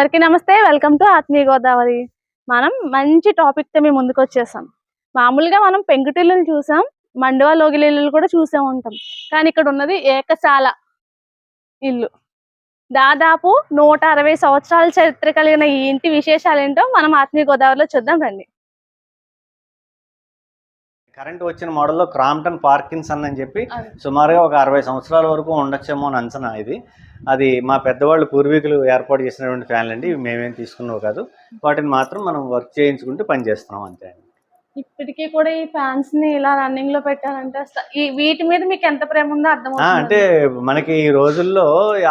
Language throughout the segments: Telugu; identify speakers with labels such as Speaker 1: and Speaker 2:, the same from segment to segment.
Speaker 1: అందరికీ నమస్తే. వెల్కమ్ టు ఆత్మీయ గోదావరి. మనం మంచి టాపిక్తో మేము ముందుకు వచ్చేసాం. మామూలుగా మనం పెంకుటిల్లులు చూసాం మండువా లోగిలిల్లు కూడా చూసే ఉంటాం. కానీ ఇక్కడ ఉన్నది ఏకశాల ఇల్లు. దాదాపు నూట అరవై సంవత్సరాల చరిత్ర కలిగిన ఈ ఇంటి విశేషాలు ఏంటో మనం ఆత్మీయ గోదావరిలో చూద్దాం రండి.
Speaker 2: కరెంట్ వచ్చిన మోడల్లో క్రాంప్టన్ పార్కిన్సన్ అని చెప్పి. సుమారుగా ఒక అరవై సంవత్సరాల వరకు ఉండొచ్చేమో అని అంచనా ఇది. అది మా పెద్దవాళ్ళు పూర్వీకులు ఏర్పాటు చేసినటువంటి ఫ్యాన్లు అండి ఇవి మేమేం తీసుకున్నావు కాదు. వాటిని మాత్రం మనం వర్క్ చేయించుకుంటూ పని చేస్తున్నాం అంతే అండి.
Speaker 1: ఇప్పటికీ కూడా ఈ ఫ్యాన్స్ని ఇలా రన్నింగ్లో పెట్టాలంటే వీటి మీద మీకు ఎంత ప్రేమ ఉందో అర్థం
Speaker 2: అంటే మనకి ఈ రోజుల్లో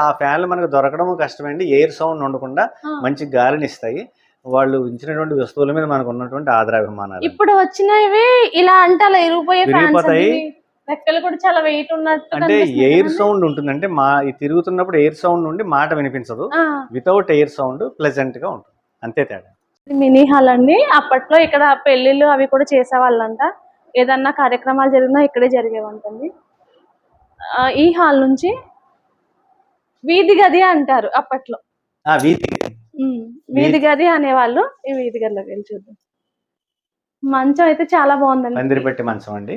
Speaker 2: ఆ ఫ్యాన్లు మనకు దొరకడం కష్టమండి ఎయిర్ సౌండ్ ఉండకుండా మంచి గాలిని ఇస్తాయి. వాళ్ళు ఉంచినటువంటి వస్తువుల మీద మనకు ఉన్నటువంటి ఆదరాభిమానాలు.
Speaker 1: ఇప్పుడు వచ్చినవి ఇలా అంటే ఇరిగిపోయే
Speaker 2: విరిగిపోతాయి.
Speaker 1: రెక్కలు కూడా చాలా వెయిట్ ఉన్నట్టు
Speaker 2: అంటే ఎయిర్? సౌండ్ ఉంటుంది. అంటే మా ఈ తిరుగుతున్నప్పుడు ఎయిర్ సౌండ్ నుండి మాట వినిపించదు. వితౌట్ ఎయిర్ సౌండ్ ప్లెజెంట్గా ఉంటుంది. అంతే తేడా.
Speaker 1: మినీ హాల్ అండి. అప్పట్లో ఇక్కడ పెళ్ళిళ్ళు అవి కూడా చేసేవాళ్ళంట. ఏదన్నా కార్యక్రమాలు జరిగినా ఇక్కడే జరిగేవంటండి ఈ హాల్ నుంచి వీధి గది అంటారు అప్పట్లో.
Speaker 2: ఆ వీధి
Speaker 1: వీధి గది అనేవాళ్ళు ఈ వీధి గదిలోకి వెళ్ళి చూద్దాం. మంచం అయితే చాలా బాగుందండి.
Speaker 2: పందిరి పెట్టి మంచం అండి.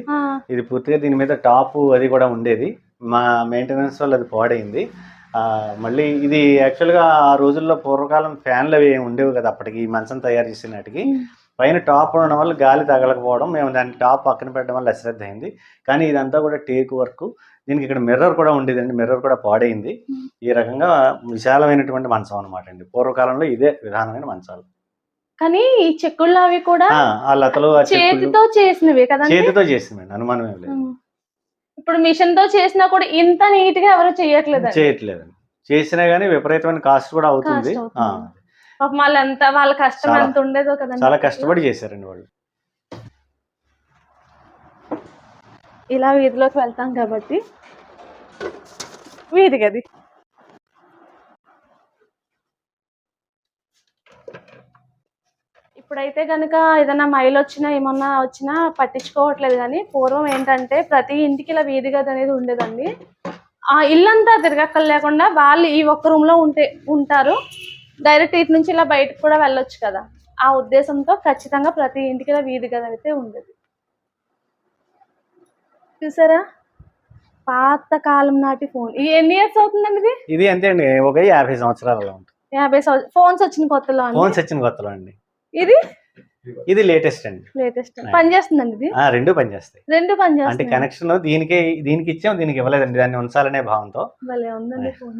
Speaker 2: ఇది పూర్తిగా దీని మీద టాప్ అది కూడా ఉండేది. మా మెయింటెనెన్స్ వల్ల అది పాడైంది. మళ్ళీ ఇది యాక్చువల్గా ఆ రోజుల్లో పూర్వకాలం ఫ్యాన్లు అవి ఉండేవి కదా అప్పటికి ఈ మంచం తయారు చేసిన నాటికి.
Speaker 1: ఉమ్.
Speaker 2: పైన టాప్ ఉండడం వల్ల గాలి తగలకపోవడం మేము దాన్ని టాప్ పక్కన పెట్టడం వల్ల అశ్రద్ధ అయింది. కానీ ఇదంతా కూడా టేక్ వర్క్. దీనికి ఇక్కడ మిర్రర్ కూడా ఉండేదండి. మిర్రర్ కూడా పాడైంది. ఈ రకంగా విశాలమైనటువంటి మంచం అనమాట అండి. పూర్వకాలంలో ఇదే విధానమైన మంచాలు.
Speaker 1: కానీ ఈ చెక్కుళ్ళు అవి కూడా
Speaker 2: ఆ, లతలు
Speaker 1: చేతితో చేసినవి కదండి?
Speaker 2: చేతితో చేసిందండి అనుమానం ఏం లేదు.
Speaker 1: ఇప్పుడు మిషన్తో చేసినా కూడా ఇంత నీట్గా ఎవరు చేయట్లేదు
Speaker 2: చేయట్లేదండి. చేసినా గానీ విపరీతమైన కాస్ట్ కూడా అవుతుంది.
Speaker 1: Cost అవుతుంది.
Speaker 2: ఆ,
Speaker 1: పాపం వాళ్ళంతా వాళ్ళ కష్టం ఎంత ఉండేదో కదండి.
Speaker 2: చాలా కష్టపడి చేశారండి వాళ్ళు.
Speaker 1: ఇలా వీధిలోకి వెళ్తాం కాబట్టి వీధి గది. ఇప్పుడైతే కనుక ఏదైనా మైలు వచ్చినా ఏమన్నా వచ్చినా పట్టించుకోవట్లేదు కానీ పూర్వం ఏంటంటే ప్రతి ఇంటికి ఇలా వీధి గది అనేది ఉండేదండి. ఆ ఇల్లంతా తిరగక్కర్ లేకుండా వాళ్ళు ఈ ఒక్క రూమ్లో ఉంటే ఉంటారు. డైరెక్ట్ ఇటు నుంచి ఇలా బయటకు కూడా వెళ్ళొచ్చు కదా. ఆ ఉద్దేశంతో ఖచ్చితంగా ప్రతి ఇంటికి వీధి గది అయితే ఉండేది. చూసారా? పాత కాలం నాటి ఫోన్. ఈ ఎన్ని ఇయర్స్ అవుతుందండి ఇది?
Speaker 2: ఇది అంతే అండి? ఒక యాభై సంవత్సరాలలో ఉంటుంది.
Speaker 1: యాభై ఫోన్స్ వచ్చిన కొత్తలో
Speaker 2: ఫోన్స్ వచ్చిన కొత్తలో అండి.
Speaker 1: ఇది?
Speaker 2: ఇది లేటెస్ట్ అండి.
Speaker 1: లేటెస్ట్. పని చేస్తుందండి ఇది?
Speaker 2: రెండు పనిచేస్తాయి
Speaker 1: రెండు పని
Speaker 2: అంటే
Speaker 1: చేస్తుంది
Speaker 2: కనెక్షన్ దీనికి దీనికి ఇచ్చాం దీనికి ఇవ్వలేదండి. దాన్ని ఉంచాలనే భావంతో.
Speaker 1: భలే ఉందండి ఫోన్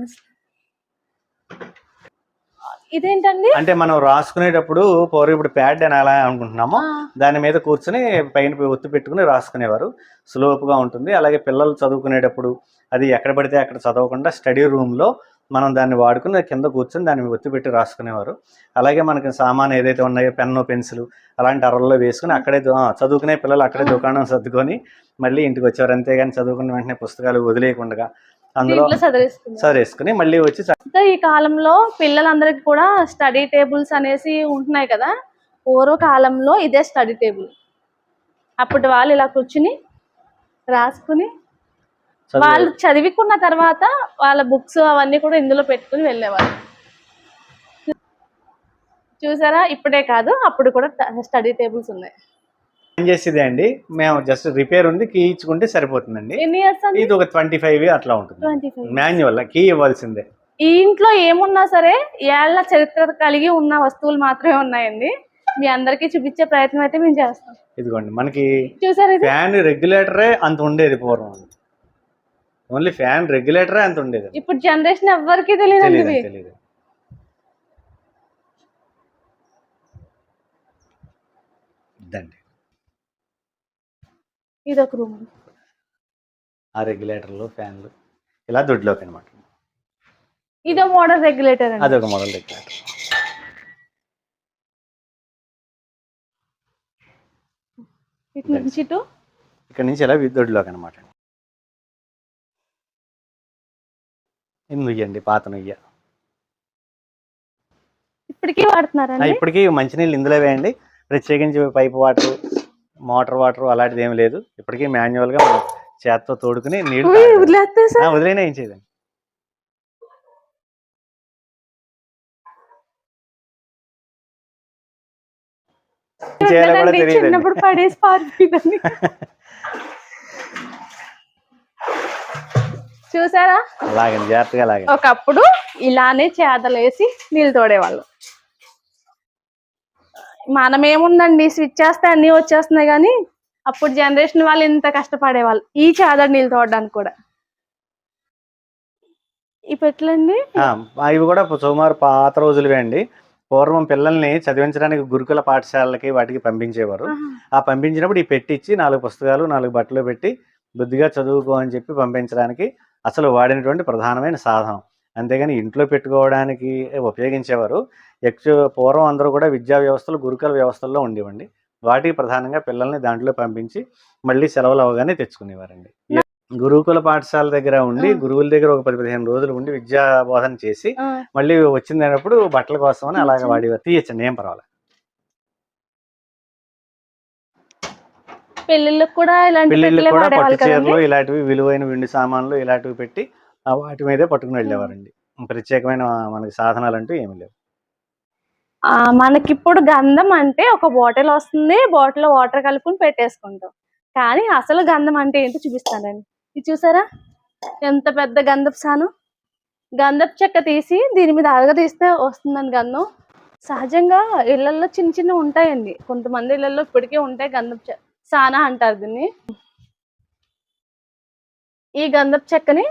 Speaker 1: ఇదేంటండి?
Speaker 2: అంటే మనం రాసుకునేటప్పుడు పూర్వం ఇప్పుడు ప్యాడ్ అని అలా అనుకుంటున్నాము దాని మీద కూర్చుని పైన ఒత్తి పెట్టుకుని రాసుకునేవారు. స్లోప్గా ఉంటుంది. అలాగే పిల్లలు చదువుకునేటప్పుడు అది ఎక్కడ పడితే అక్కడ చదవకుండా స్టడీ రూమ్లో మనం దాన్ని వాడుకుని కింద కూర్చొని దాన్ని ఒత్తి పెట్టి రాసుకునేవారు. అలాగే మనకి సామాన్ ఏదైతే ఉన్నాయో పెన్ను పెన్సిల్ అలాంటి అరల్లో వేసుకుని అక్కడే చదువుకునే పిల్లలు అక్కడే దుకాణం సర్దుకొని మళ్ళీ ఇంటికి వచ్చేవారు. అంతేగాని చదువుకున్న వెంటనే పుస్తకాలు వదిలేయకుండా అందులో చదివేసుకుని మళ్ళీ వచ్చి
Speaker 1: ఈ కాలంలో పిల్లలందరికీ కూడా స్టడీ టేబుల్స్ అనేసి ఉంటున్నాయి కదా పూర్వ కాలంలో ఇదే స్టడీ టేబుల్. అప్పటి వాళ్ళు ఇలా కూర్చుని రాసుకుని వాళ్ళు చదివికున్న తర్వాత వాళ్ళ బుక్స్ అవన్నీ కూడా ఇందులో పెట్టుకుని వెళ్ళేవాళ్ళు చూసారా? ఇప్పుడే కాదు అప్పుడు కూడా స్టడీ టేబుల్స్ ఉన్నాయి.
Speaker 2: ఏం చేసేది అండి? మేము జస్ట్ రిపేర్ ఉంది కీ ఇచ్చుకుంటే సరిపోతుందండి.
Speaker 1: ఎన్ని ఇయర్స్ అండి?
Speaker 2: ఇది ఒక ట్వంటీ ఫైవ్ అట్లా ఉంటుంది. మాన్యువల్ కీ ఇవ్వాల్సిందే.
Speaker 1: ఈ ఇంట్లో ఏమున్నా సరే ఏళ్ళ చరిత్ర కలిగి ఉన్న వస్తువులు మాత్రమే ఉన్నాయండి. మీ అందరికీ చూపించే ప్రయత్నం అయితే మేము చేస్తాం.
Speaker 2: ఇదిగోండి మనకి
Speaker 1: చూసారు ఇది?
Speaker 2: ఫ్యాన్ రెగ్యులేటరే అంత ఉండేది పూర్వం. ఓన్లీ ఫ్యాన్ రెగ్యులేటరే అంత ఉండేది.
Speaker 1: ఇప్పుడు జనరేషన్ ఎవ్వరికీ తెలియదు
Speaker 2: తెలియదు.
Speaker 1: ఇది ఒక రూమ్.
Speaker 2: ఆ రెగ్యులేటర్లు ఫ్యాన్లు ఇలా దొడ్లోకి అనమాట
Speaker 1: ఇదో మోడల్ రెగ్యులేటర్ అండి.
Speaker 2: అదొక మోడల్ రెగ్యులేటర్.
Speaker 1: ఇటు నుంచి ఇటు?
Speaker 2: ఇక్కడ నుంచి ఇలా దొడ్లోకి అనమాట ఇది నుయ్యండి పాత నుయ్య.
Speaker 1: ఇప్పటికీ
Speaker 2: ఆ,
Speaker 1: వాడుతున్నారండి
Speaker 2: ఇప్పటికీ మంచినీళ్ళు ఇందులో వేయండి ప్రత్యేకించి పైప్ వాటర్ మోటార్ వాటర్ అలాంటిది ఏం లేదు. ఇప్పటికీ మాన్యువల్గా మనం చేత్తో తోడుకుని నీళ్ళు వదిలేనా ఏం చేయదండి
Speaker 1: పడేసి చూసారా?
Speaker 2: అలాగే జాగ్రత్తగా అలాగే
Speaker 1: ఒకప్పుడు ఇలానే చేతలేసి నీళ్ళు తోడేవాళ్ళు. మనమేముందండి? స్విచ్ చేస్తే అన్ని వచ్చేస్తున్నాయి కానీ అప్పుడు జనరేషన్ వాళ్ళు ఇంత కష్టపడేవాళ్ళు. ఈ చేద నీళ్ళు తోడడానికి కూడా. ఈ పెట్లండి
Speaker 2: ఆ, ఇవి కూడా సుమారు పాత రోజులవే అండి. పూర్వం పిల్లల్ని చదివించడానికి గురుకుల పాఠశాలలకి వాటికి పంపించేవారు. ఆ పంపించినప్పుడు ఈ పెట్టించి నాలుగు పుస్తకాలు నాలుగు బట్టలు పెట్టి బుద్ధిగా చదువుకో అని చెప్పి పంపించడానికి అసలు వాడినటువంటి ప్రధానమైన సాధనం. అంతేగాని ఇంట్లో పెట్టుకోవడానికి ఉపయోగించేవారు. ఎక్కువ పూర్వం అందరూ కూడా విద్యా వ్యవస్థలు గురుకుల వ్యవస్థల్లో ఉండేవండి. వాటికి ప్రధానంగా పిల్లల్ని దాంట్లో పంపించి మళ్ళీ సెలవులు అవగానే తెచ్చుకునేవారండి. గురుకుల పాఠశాల దగ్గర ఉండి. గురువుల దగ్గర ఒక పది పదిహేను రోజులు ఉండి విద్యా బోధన చేసి మళ్ళీ వచ్చిందన్నప్పుడు బట్టల కోసం అని అలాగే వాడేవారు తీయచ్చండి ఏం పర్వాలేదు.
Speaker 1: పెళ్ళిళ్ళకి కూడా ఇలాంటి
Speaker 2: పెళ్ళిళ్ళకి
Speaker 1: పెట్టలే
Speaker 2: కూడా పట్టు చీరలు ఇలాంటివి విలువైన వెండి సామాన్లు ఇలాంటివి పెట్టి వాటి మీదే పట్టుకుని వెళ్ళేవారండి. ప్రత్యేకమైన మనకి సాధనాలు అంటూ ఏమి లేవు.
Speaker 1: మనకిప్పుడు గంధం అంటే ఒక బాటిల్ వస్తుంది బాటిల్ వాటర్ కలుపుకొని పెట్టేసుకుంటాం. కానీ అసలు గంధం అంటే ఏంటో చూపిస్తానండి. ఇది చూసారా? ఎంత పెద్ద గంధపు సాను. గంధపు చెక్క తీసి దీని మీద అరగదీస్తే వస్తుందండి గంధం. సహజంగా ఇళ్ళలో చిన్న చిన్న ఉంటాయండి. కొంతమంది ఇళ్ళలో ఇప్పటికే ఉంటాయి గంధపు చెక్క సానా అంటారు దీన్ని. ఈ గంధపు చెక్కని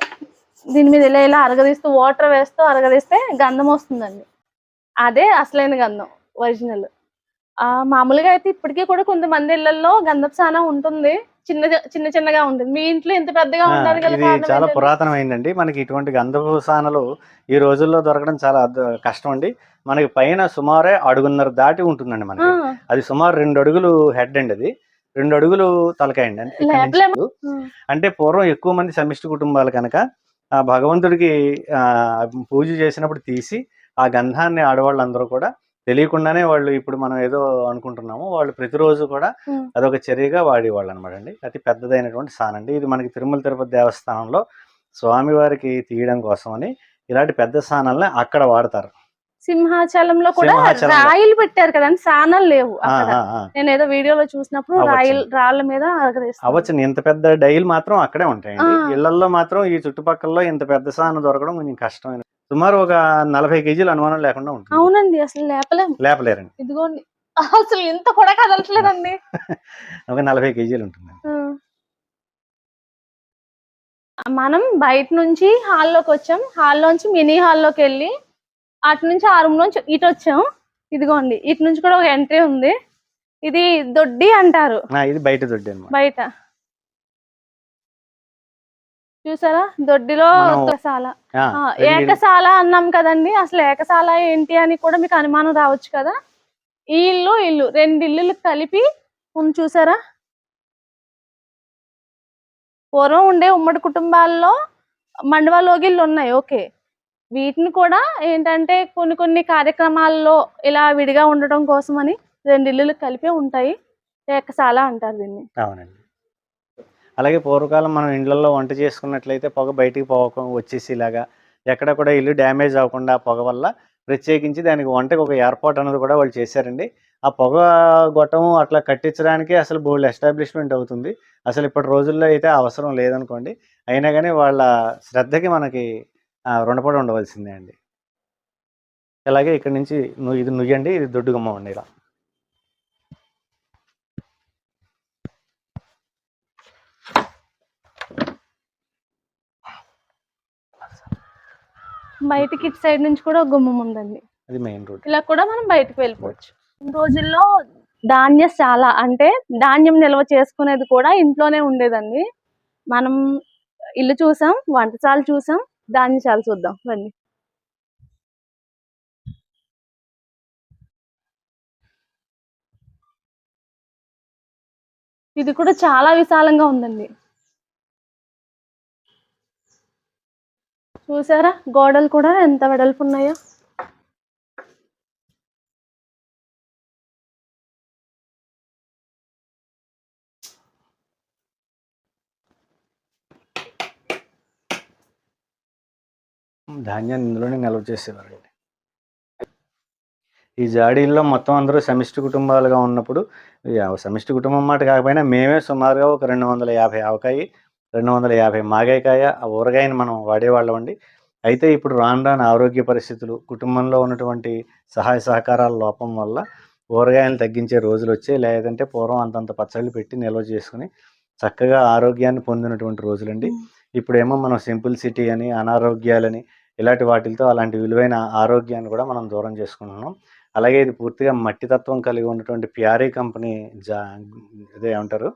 Speaker 1: దీని మీద ఇలా ఇలా అరగదీస్తూ వాటర్ వేస్తూ అరగదీస్తే గంధం వస్తుందండి. అదే అసలైన గంధం ఒరిజినల్ ఆ మామూలుగా అయితే ఇప్పటికీ కూడా కొంతమంది ఇళ్ళలో గంధపు సానా ఉంటుంది. చిన్న చిన్న చిన్నగా ఉంటుంది. మీ ఇంట్లో ఇంత పెద్దగా
Speaker 2: ఇది చాలా పురాతనమైందండి. మనకి ఇటువంటి గంధపు సానలు ఈ రోజుల్లో దొరకడం చాలా కష్టం అండి. మనకి పైన సుమారే అడుగున్నర దాటి ఉంటుందండి మనకి. అది సుమారు రెండు అడుగులు హెడ్ అండి అది. రెండు అడుగులు తలకాయ అండి అంటే ఇక్కడి నుంచి
Speaker 1: లేపలేము.
Speaker 2: అంటే పూర్వం ఎక్కువ మంది సమిష్టి కుటుంబాలు కనుక ఆ భగవంతుడికి పూజ చేసినప్పుడు తీసి ఆ గంధాన్ని ఆడవాళ్ళందరూ కూడా తెలియకుండానే వాళ్ళు ఇప్పుడు మనం ఏదో అనుకుంటున్నాము వాళ్ళు ప్రతిరోజు కూడా. అదొక చర్యగా వాడేవాళ్ళు అనమాట అండి. అతి పెద్దదైనటువంటి సాన్ అండి. ఇది మనకి తిరుమల తిరుపతి దేవస్థానంలో స్వామివారికి తీయడం కోసం అని ఇలాంటి పెద్ద సానాలని అక్కడ వాడతారు.
Speaker 1: సింహాచలంలో కూడా. రాయిలు పెట్టారు కదండి సానాలు లేవు. నేను ఏదో వీడియోలో చూసినప్పుడు. రాయిల్ రాళ్ళ మీద.
Speaker 2: అవ్వచ్చు ఇంత పెద్ద డైల్ మాత్రం అక్కడే ఉంటాయండి. ఇళ్ళలో మాత్రం ఈ చుట్టుపక్కల ఇంత పెద్ద సాన దొరకడం కొంచెం కష్టమైన సుమారు ఒక నలభై కేజీలు అనుమానం లేకుండా ఉంటుంది
Speaker 1: అవునండి అసలు లేపలేము
Speaker 2: లేపలేరండి
Speaker 1: ఇదిగోండి అసలు ఇంత కూడా కదలట్లేదండి
Speaker 2: ఒక నలభై కేజీలు ఉంటుంది.
Speaker 1: మనం బయట నుంచి హాల్లోకి వచ్చాం హాల్లోంచి మినీ హాల్లోకి వెళ్ళి అటు నుంచి ఆ రూమ్ నుంచి ఇటు వచ్చాం ఇదిగోండి ఇటు నుంచి కూడా ఒక ఎంట్రీ ఉంది. ఇది దొడ్డి అంటారు.
Speaker 2: ఇది బయట దొడ్డి
Speaker 1: బయట. చూసారా? దొడ్డిలో ఏకశాల ఏకశాల అన్నాం కదండి. అసలు ఏకశాల ఏంటి అని కూడా మీకు అనుమానం రావచ్చు కదా. ఈ ఇల్లు ఇల్లు. రెండు ఇల్లులు కలిపి ఉంది చూసారా? పూర్వం ఉండే ఉమ్మడి కుటుంబాల్లో మండవ లోగిళ్ళు ఉన్నాయి. ఓకే. వీటిని కూడా ఏంటంటే కొన్ని కొన్ని కార్యక్రమాల్లో ఇలా విడిగా ఉండటం కోసమని రెండు ఇల్లులు కలిపి ఉంటాయి. ఏకశాల అంటారు దీన్ని.
Speaker 2: అవునండి. అలాగే పూర్వకాలం మనం ఇండ్లలో వంట చేసుకున్నట్లయితే పొగ బయటికి పోక వచ్చేసి ఇలాగా ఎక్కడ కూడా ఇల్లు డ్యామేజ్ అవ్వకుండా పొగ వల్ల ప్రత్యేకించి దానికి వంటకి ఒక ఏర్పాటు అన్నది కూడా వాళ్ళు చేశారండి. ఆ పొగ గొట్టం అట్లా కట్టించడానికి అసలు బోల్డ్ ఎస్టాబ్లిష్మెంట్ అవుతుంది. అసలు ఇప్పటి రోజుల్లో అయితే అవసరం లేదనుకోండి. అయినా కానీ వాళ్ళ శ్రద్ధకి మనకి రుణపడి ఉండవలసిందే అండి. అలాగే ఇక్కడ నుంచి ఇది నుయ్యండి ఇది దొడ్డుగమ్మ అండి ఇలా.
Speaker 1: బయటికి ఇటు సైడ్ నుంచి కూడా గుమ్మం ఉందండి.
Speaker 2: అది మెయిన్ రోడ్.
Speaker 1: ఇలా కూడా మనం బయటకు వెళ్ళిపోవచ్చు. ఈ రోజుల్లో ధాన్యశాల అంటే ధాన్యం నిల్వ చేసుకునేది కూడా ఇంట్లోనే ఉండేదండి. మనం ఇల్లు చూసాం వంటశాల చూసాం దాన్ని చాలా చూద్దాం. రండి. ఇది కూడా చాలా విశాలంగా ఉందండి. చూసారా? గోడలు కూడా ఎంత వెడల్పు ఉన్నాయో?
Speaker 2: ధాన్యాన్ని ఇందులోనే నిల్వ చేసేవారండి. ఈ జాడీల్లో మొత్తం అందరూ సమిష్టి కుటుంబాలుగా ఉన్నప్పుడు సమిష్టి కుటుంబం మాట కాకపోయినా మేమే సుమారుగా ఒక రెండు వందల యాభై ఆవకాయ రెండు వందల యాభై మాగాయకాయ ఆ ఊరగాయని మనం వాడేవాళ్ళం అండి. అయితే ఇప్పుడు రాను రాను ఆరోగ్య పరిస్థితులు కుటుంబంలో ఉన్నటువంటి సహాయ సహకారాల లోపం వల్ల ఊరగాయలు తగ్గించే రోజులు వచ్చాయి. లేదంటే పూర్వం అంతంత పచ్చళ్ళు పెట్టి నిల్వ చేసుకుని చక్కగా ఆరోగ్యాన్ని పొందినటువంటి రోజులండి. ఇప్పుడేమో మనం సింపుల్ సిటీ అని అనారోగ్యాలని ఇలాంటి వాటితో అలాంటి విలువైన ఆరోగ్యాన్ని కూడా మనం దూరం చేసుకుంటున్నాం. అలాగే ఇది పూర్తిగా మట్టి తత్వం కలిగి ఉన్నటువంటి ప్యారీ కంపెనీ జా ఇదే ఏమంటారు?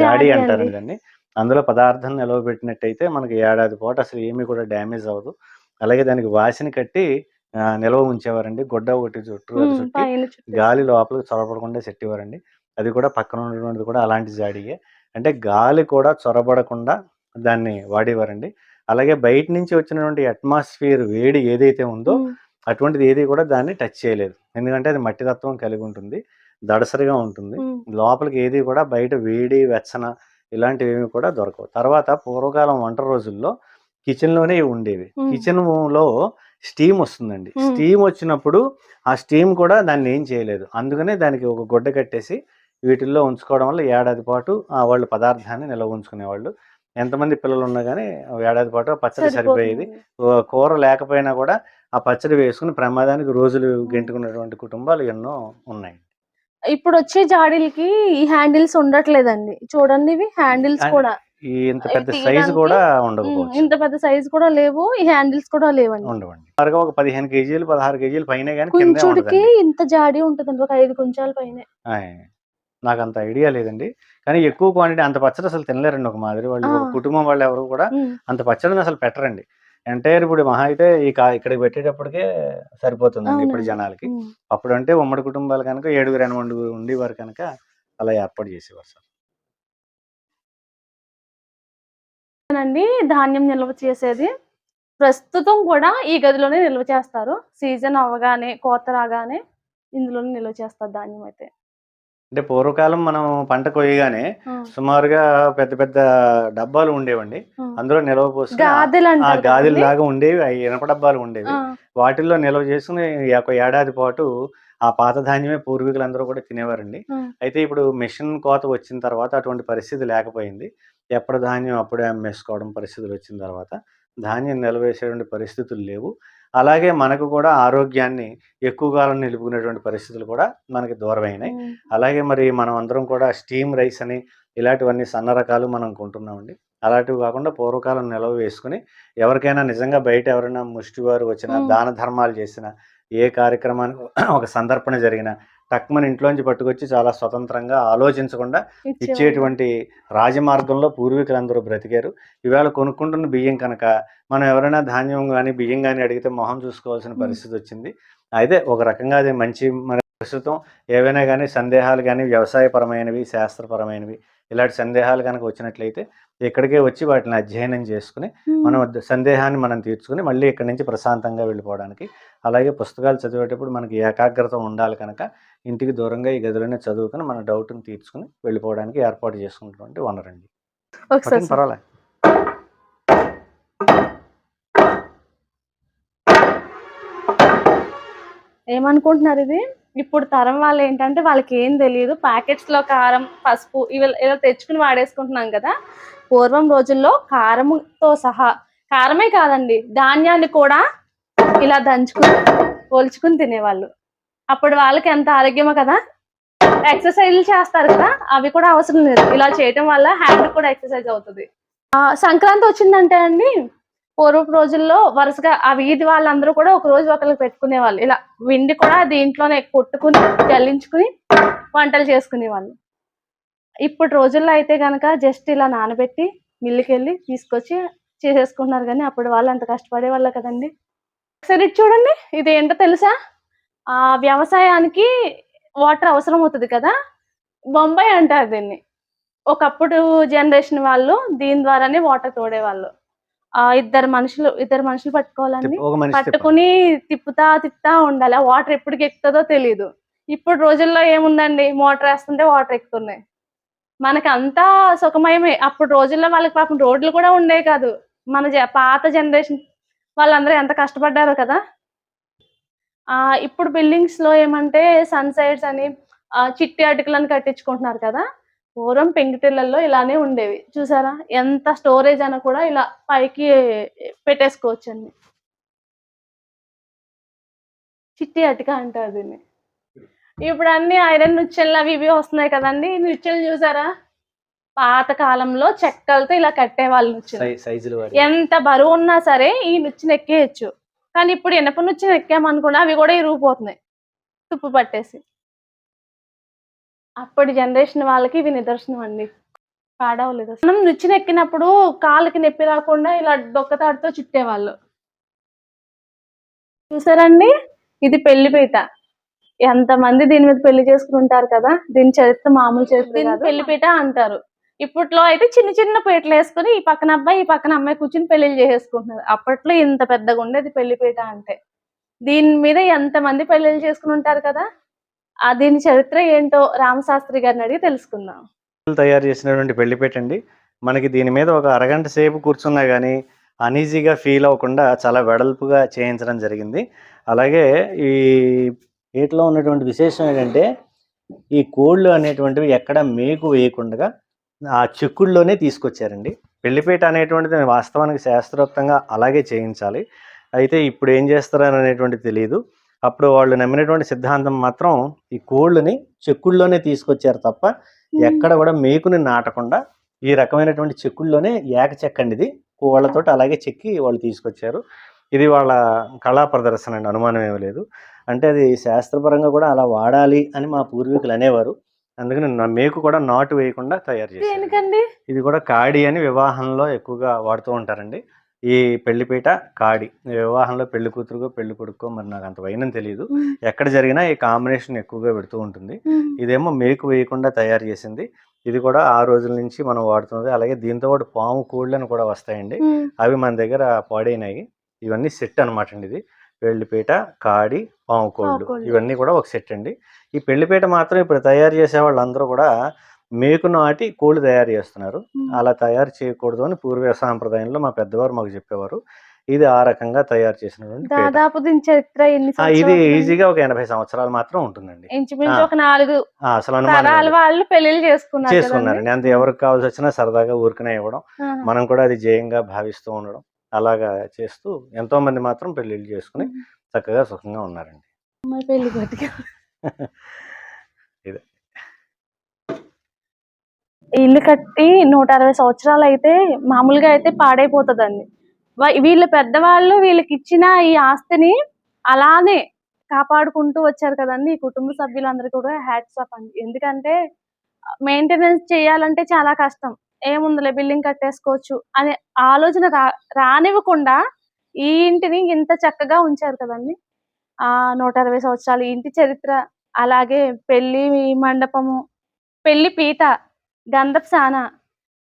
Speaker 2: జాడీ అంటారు దాన్ని అందులో పదార్థం నిలవ పెట్టినట్టయితే మనకి ఏడాది పాటు అసలు ఏమీ కూడా డ్యామేజ్ అవ్వదు. అలాగే దానికి వాసిని కట్టి నిల్వ ఉంచేవారండి. గుడ్డ ఒకటి చుట్టూ చుట్టూ. గాలి లోపలికి చొరబడకుండా చెట్టేవారండి అది కూడా పక్కన ఉన్నటువంటిది కూడా అలాంటి జాడీయే. అంటే గాలి కూడా చొరబడకుండా దాన్ని వాడేవారండి. అలాగే బయట నుంచి వచ్చినటువంటి అట్మాస్ఫియర్ వేడి ఏదైతే ఉందో అటువంటిది ఏది కూడా దాన్ని టచ్ చేయలేదు. ఎందుకంటే అది మట్టి తత్వం కలిగి ఉంటుంది దడసరిగా ఉంటుంది. లోపలికి ఏది కూడా బయట వేడి వెచ్చన ఇలాంటివి ఏమి కూడా దొరకవు. తర్వాత పూర్వకాలం వంట రోజుల్లో కిచెన్లోనే ఉండేవి.
Speaker 1: మ్మ్.
Speaker 2: కిచెన్లో స్టీమ్ వస్తుందండి. స్టీమ్ వచ్చినప్పుడు ఆ స్టీమ్ కూడా దాన్ని ఏం చేయలేదు. అందుకనే దానికి ఒక గుడ్డ కట్టేసి వీటిల్లో ఉంచుకోవడం వల్ల ఏడాది పాటు ఆ వాళ్ళు పదార్థాన్ని నిల్వ ఉంచుకునేవాళ్ళు. ఎంతమంది పిల్లలు ఉన్నా కానీ ఏడాది పాటు పచ్చడి సరిపోయేది. కూర లేకపోయినా కూడా ఆ పచ్చడి వేసుకుని ప్రమాదానికి రోజులు గెంటుకున్నటువంటి కుటుంబాలు ఎన్నో ఉన్నాయి.
Speaker 1: ఇప్పుడు వచ్చే జాడీలకి ఈ హ్యాండిల్స్ ఉండట్లేదండి. చూడండి ఇవి హ్యాండిల్స్ కూడా.
Speaker 2: ఈ ఇంత పెద్ద సైజు కూడా ఉండకపోవచ్చు.
Speaker 1: ఇంత పెద్ద సైజ్ కూడా లేవు. ఈ హ్యాండిల్స్ కూడా లేవండి.
Speaker 2: ఉండవండి. సుమారుగా ఒక పదిహేను కేజీలు పదహారు కేజీలు పైన
Speaker 1: కుంచుడికి ఇంత జాడీ ఉంటుందండి. ఒక ఐదు కుంచాల పైన.
Speaker 2: నాకు అంత ఐడియా లేదండి. కానీ ఎక్కువ క్వాంటిటీ అంత పచ్చడి అసలు తినలేరండి ఒక మాదిరి వాళ్ళు. కుటుంబం వాళ్ళు ఎవరు కూడా అంత పచ్చడిని అసలు పెట్టరండి. ఎంటైర్ ఇప్పుడు మహా అయితే ఈ కా ఇక్కడికి పెట్టేటప్పటికే సరిపోతుందండి ఇప్పుడు. జనాలకి. అప్పుడు అంటే ఉమ్మడి కుటుంబాలు కనుక ఏడుగురు ఎనమండు ఉండేవారు కనుక అలా ఏర్పాటు చేసేవారు సార్.
Speaker 1: అండి ధాన్యం నిల్వ చేసేది. ప్రస్తుతం కూడా ఈ గదిలోనే నిల్వ చేస్తారు. సీజన్ అవ్వగానే కోత రాగానే ఇందులోనే నిల్వ చేస్తారు ధాన్యం అయితే.
Speaker 2: అంటే పూర్వకాలం మనం పంట కొయ్యగానే సుమారుగా పెద్ద పెద్ద డబ్బాలు ఉండేవండి. అందులో నిల్వ పోసుకుని ఆ-
Speaker 1: గాదెలు?
Speaker 2: లాగా ఉండేవి ఆ ఇనప డబ్బాలు ఉండేవి. వాటిల్లో నిల్వ చేసుకుని ఒక ఏడాది పాటు ఆ పాత ధాన్యమే పూర్వీకులందరూ కూడా తినేవారండి. అయితే ఇప్పుడు మిషన్ కోత వచ్చిన తర్వాత అటువంటి పరిస్థితి లేకపోయింది. ఎప్పుడు ధాన్యం అప్పుడే అమ్మేసుకోవడం పరిస్థితులు వచ్చిన తర్వాత ధాన్యం నిల్వేసేటువంటి పరిస్థితులు లేవు. అలాగే మనకు కూడా ఆరోగ్యాన్ని ఎక్కువ కాలం నిలుపుకునేటువంటి పరిస్థితులు కూడా మనకి దూరమైనాయి. అలాగే మరి మనం అందరం కూడా స్టీమ్ రైస్ అని ఇలాంటివన్నీ సన్న రకాలు మనం కొంటున్నామండి. అలాంటివి కాకుండా పూర్వకాలం నిల్వ వేసుకుని ఎవరికైనా నిజంగా బయట ఎవరైనా ముష్టివారు వచ్చినా. దాన ధర్మాలు చేసినా ఏ కార్యక్రమానికి ఒక సందర్పణ జరిగినా టక్మని ఇంట్లోంచి పట్టుకొచ్చి చాలా స్వతంత్రంగా ఆలోచించకుండా. ఇచ్చేటువంటి రాజమార్గంలో పూర్వీకులందరూ బ్రతికారు ఇవాళ కొనుక్కుంటున్న బియ్యం కనుక మనం ఎవరైనా ధాన్యం కానీ బియ్యం కానీ అడిగితే మొహం చూసుకోవాల్సిన. పరిస్థితి వచ్చింది అయితే ఒక రకంగా అది మంచి మన ప్రస్తుతం ఏవైనా కానీ సందేహాలు కానీ వ్యవసాయపరమైనవి శాస్త్రపరమైనవి ఇలాంటి సందేహాలు కనుక వచ్చినట్లయితే ఇక్కడికే వచ్చి వాటిని అధ్యయనం చేసుకుని మనం సందేహాన్ని మనం తీర్చుకుని మళ్ళీ ఇక్కడి నుంచి ప్రశాంతంగా వెళ్ళిపోవడానికి. అలాగే పుస్తకాలు చదివేటప్పుడు మనకి ఏకాగ్రత ఉండాలి కనుక ఇంటికి దూరంగా ఈ గదిలోనే చదువుకుని మన డౌట్ని తీర్చుకుని వెళ్ళిపోవడానికి ఏర్పాటు చేసుకున్నటువంటి వనరండి పర్వాలే.
Speaker 1: ఏమనుకుంటున్నారు ఇది? ఇప్పుడు తరం వాళ్ళు ఏంటంటే వాళ్ళకి ఏం తెలియదు. ప్యాకెట్స్లో కారం పసుపు ఇవి ఇలా తెచ్చుకుని వాడేసుకుంటున్నాం కదా. పూర్వం రోజుల్లో కారంతో సహా కారమే కాదండి ధాన్యాన్ని కూడా ఇలా దంచుకుని పోల్చుకుని తినేవాళ్ళు. అప్పుడు వాళ్ళకి ఎంత ఆరోగ్యమో కదా. ఎక్సర్సైజ్లు చేస్తారు కదా అవి కూడా అవసరం లేదు. ఇలా చేయటం వల్ల హ్యాండ్ కూడా ఎక్సర్సైజ్ అవుతుంది. ఆ, సంక్రాంతి వచ్చిందంటే అండి పూర్వపు రోజుల్లో వరుసగా ఆ వీధి వాళ్ళందరూ కూడా ఒక రోజు ఒకరికి పెట్టుకునేవాళ్ళు. ఇలా విండి కూడా దీంట్లోనే కొట్టుకుని జల్లించుకుని వంటలు చేసుకునేవాళ్ళు. ఇప్పుడు రోజుల్లో అయితే కనుక జస్ట్ ఇలా నానబెట్టి మిల్లుకి వెళ్ళి తీసుకొచ్చి చేసేసుకుంటున్నారు కానీ అప్పుడు వాళ్ళు అంత కష్టపడే వాళ్ళ కదండి. సరే ఇది చూడండి ఇది ఏంటో తెలుసా? ఆ వ్యవసాయానికి వాటర్ అవసరం అవుతుంది కదా? బొంబాయి అంటారు దీన్ని. ఒకప్పుడు జనరేషన్ వాళ్ళు దీని ద్వారానే వాటర్ తోడేవాళ్ళు. ఇద్దరు మనుషులు ఇద్దరు మనుషులు పట్టుకోవాలండి.
Speaker 2: తిప్పండి.
Speaker 1: పట్టుకుని తిప్పుతా తిప్పుతా ఉండాలి. ఆ వాటర్ ఎప్పటికి ఎక్కుతుందో తెలియదు ఇప్పుడు రోజుల్లో ఏముందండి? మోటార్ వేస్తుంటే వాటర్ ఎక్కుతున్నాయి. మనకి అంతా సుఖమయమే. అప్పుడు రోజుల్లో వాళ్ళకి పాపం రోడ్లు కూడా ఉండేవి కాదు. మన జ- పాత జనరేషన్ వాళ్ళందరూ ఎంత కష్టపడ్డారో కదా? ఆ ఇప్పుడు బిల్డింగ్స్లో ఏమంటే సన్ సైడ్స్ అని ఆ, చిట్టి అటుకులను కట్టించుకుంటున్నారు కదా? పూర్వం పెంకుటిళ్ళల్లో ఇలానే ఉండేవి. చూసారా? ఎంత స్టోరేజ్ అయినా కూడా ఇలా పైకి పెట్టేసుకోవచ్చు అండి చిట్టి అటిక అంటారు దీన్ని. ఇప్పుడు అన్ని ఐరన్ నుచ్చెలు అవి ఇవి వస్తున్నాయి కదండి. ఈ నుచ్చెలు చూసారా? పాత కాలంలో చెక్కలతో ఇలా కట్టేవాళ్ళు నుచ్చెలు ఎంత బరువు ఉన్నా సరే ఈ నుచ్చిని ఎక్కేయచ్చు. కానీ ఇప్పుడు ఇనప నుచ్చిని ఎక్కామనుకున్నా అవి కూడా ఇరిగిపోతున్నాయి తుప్పు పట్టేసి. అప్పటి జనరేషన్ వాళ్ళకి ఇవి నిదర్శనం అండి. పాడవలేదు మనం నుచ్చిని ఎక్కినప్పుడు కాళ్ళకి నొప్పి రాకుండా ఇలా డొక్కతాడుతో చుట్టేవాళ్ళు. చూసారండి? ఇది పెళ్ళిపీట ఎంతమంది దీని మీద పెళ్ళి చేసుకుంటారు కదా? దీని చరిత్ర మామూలు చరిత్ర పెళ్ళిపీట అంటారు. ఇప్పట్లో అయితే చిన్న చిన్న పీటలు వేసుకుని ఈ పక్కన అబ్బాయి ఈ పక్కన అమ్మాయి కూర్చుని పెళ్ళిళ్ళు చేసేసుకుంటున్నారు. అప్పట్లో ఇంత పెద్దగా ఉండేది పెళ్ళిపీట అంటే. దీని మీద ఎంతమంది పెళ్ళిళ్ళు చేసుకుని ఉంటారు కదా? దీని చరిత్ర ఏంటో రామశాస్త్రి గారిని అడిగి తెలుసుకుందాం.
Speaker 2: తయారు చేసినటువంటి పెళ్ళిపేట అండి. మనకి దీని మీద ఒక అరగంట సేపు కూర్చున్నా కానీ అనీజీగా ఫీల్ అవ్వకుండా చాలా వెడల్పుగా చేయించడం జరిగింది. అలాగే ఈ వీటిలో ఉన్నటువంటి విశేషం ఏంటంటే ఈ కోళ్ళు అనేటువంటివి ఎక్కడ మేకు వేయకుండా ఆ చిక్కుల్లోనే తీసుకొచ్చారండి. పెళ్ళిపేట అనేటువంటిది వాస్తవానికి శాస్త్రోక్తంగా అలాగే చేయించాలి. అయితే ఇప్పుడు ఏం చేస్తారు అనేటువంటిది తెలియదు అప్పుడు వాళ్ళు నమ్మినటువంటి సిద్ధాంతం మాత్రం ఈ కోళ్ళని చెక్కుల్లోనే తీసుకొచ్చారు తప్ప ఎక్కడ కూడా మేకుని నాటకుండా ఈ రకమైనటువంటి చెక్కుల్లోనే ఏక చెక్కండి ఇది కోళ్ళతోటి అలాగే చెక్కి వాళ్ళు తీసుకొచ్చారు. ఇది వాళ్ళ కళా ప్రదర్శన అండి అనుమానం ఏమీ లేదు. అంటే అది శాస్త్రపరంగా కూడా అలా వాడాలి అని మా పూర్వీకులు అనేవారు. అందుకని నా మేకు కూడా నాటు వేయకుండా తయారు చేశారు. ఇది కూడా కాడి అని వివాహంలో ఎక్కువగా వాడుతూ ఉంటారండి. ఈ పెళ్ళిపీట కాడి వివాహంలో పెళ్ళి కూతురుకో పెళ్ళి కొడుకో మరి నాకు అంత వైనం తెలియదు ఎక్కడ జరిగినా ఈ కాంబినేషన్ ఎక్కువగా పెడుతూ ఉంటుంది. ఇదేమో మేకు వేయకుండా తయారు చేసింది. ఇది కూడా ఆ రోజుల నుంచి మనం వాడుతున్నది. అలాగే దీంతో పాటు పాము కోళ్ళని కూడా వస్తాయండి. అవి మన దగ్గర పాడైనాయి. ఇవన్నీ సెట్ అనమాట అండి ఇది. పెళ్ళిపీట కాడి పాము కోళ్ళు. ఇవన్నీ కూడా ఒక సెట్ అండి. ఈ పెళ్ళిపీట మాత్రం ఇప్పుడు తయారు చేసే వాళ్ళందరూ కూడా మేకు నాటి కోళ్ళు తయారు చేస్తున్నారు అలా తయారు చేయకూడదు అని పూర్వ సాంప్రదాయంలో మా పెద్దవారు మాకు చెప్పేవారు ఇది ఆ రకంగా తయారు చేసినటువంటి పీట.
Speaker 1: దాదాపు దీని చరిత్ర ఎన్ని
Speaker 2: ఆ, ఇది? ఈజీగా ఒక ఎనభై సంవత్సరాలు మాత్రం ఉంటుందండి
Speaker 1: ఇంచుమించు
Speaker 2: ఆ.
Speaker 1: ఒక నాలుగు
Speaker 2: ఆ, అసలు.
Speaker 1: వాళ్ళు పెళ్ళిళ్ళు చేసుకున్నారు?
Speaker 2: చేసుకున్నారండి అంత ఎవరికి కావాల్సి వచ్చినా సరదాగా ఊరికనే ఇవ్వడం. మనం కూడా అది జయంగా భావిస్తూ ఉండడం అలాగా చేస్తూ ఎంతో మంది మాత్రం పెళ్ళిళ్ళు చేసుకుని చక్కగా సుఖంగా ఉన్నారండి
Speaker 1: పెళ్ళి
Speaker 2: ఇదే.
Speaker 1: ఇల్లు కట్టి నూట అరవై సంవత్సరాలు అయితే మామూలుగా అయితే పాడైపోతుందండి. వీళ్ళ పెద్దవాళ్ళు వీళ్ళకి ఇచ్చిన ఈ ఆస్తిని అలానే కాపాడుకుంటూ వచ్చారు కదండి. ఈ కుటుంబ సభ్యులందరూ కూడా హ్యాట్స్ ఆఫ్ అండి. ఎందుకంటే మెయింటెనెన్స్ చేయాలంటే చాలా కష్టం. ఏముందిలే బిల్డింగ్ కట్టేసుకోవచ్చు అనే ఆలోచన రా రానివ్వకుండా ఈ ఇంటిని ఇంత చక్కగా ఉంచారు కదండి. ఆ నూట అరవై సంవత్సరాలు ఇంటి చరిత్ర అలాగే పెళ్ళి మండపము పెళ్ళి పీట గంధపు సాన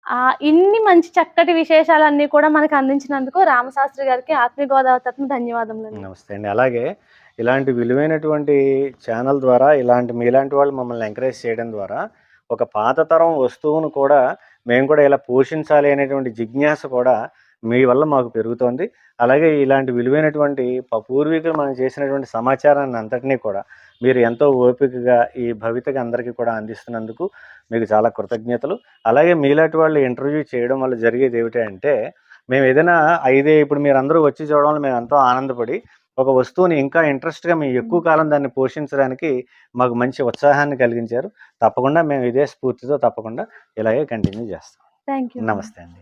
Speaker 1: ఆ ఇన్ని మంచి చక్కటి విశేషాలన్నీ కూడా మనకు అందించినందుకు రామశాస్త్రి గారికి ఆత్మీయ గోదావరి ధన్యవాదములు
Speaker 2: నమస్తే అండి. అలాగే ఇలాంటి విలువైనటువంటి ఛానల్ ద్వారా ఇలాంటి మీలాంటి వాళ్ళు మమ్మల్ని ఎంకరేజ్ చేయడం ద్వారా ఒక పాత తరం వస్తువును కూడా మేము కూడా ఇలా పోషించాలి అనేటువంటి జిజ్ఞాస కూడా మీ వల్ల మాకు పెరుగుతోంది. అలాగే ఇలాంటి విలువైనటువంటి ప- పూర్వీకులు మనం చేసినటువంటి సమాచారాన్ని అంతటినీ కూడా మీరు ఎంతో ఓపికగా ఈ భవితకి అందరికీ కూడా అందిస్తున్నందుకు మీకు చాలా కృతజ్ఞతలు. అలాగే మీలాంటి వాళ్ళు ఇంటర్వ్యూ చేయడం వల్ల జరిగేది ఏమిటంటే మేము ఏదైనా అయితే ఇప్పుడు మీరు అందరూ వచ్చి చూడడం వల్ల మేము ఎంతో ఆనందపడి ఒక వస్తువుని ఇంకా ఇంట్రెస్ట్గా మేము ఎక్కువ కాలం దాన్ని పోషించడానికి మాకు మంచి ఉత్సాహాన్ని కలిగించారు. తప్పకుండా మేము ఇదే స్ఫూర్తితో తప్పకుండా ఇలాగే కంటిన్యూ చేస్తాం.
Speaker 1: థ్యాంక్ యూ
Speaker 2: నమస్తే అండి.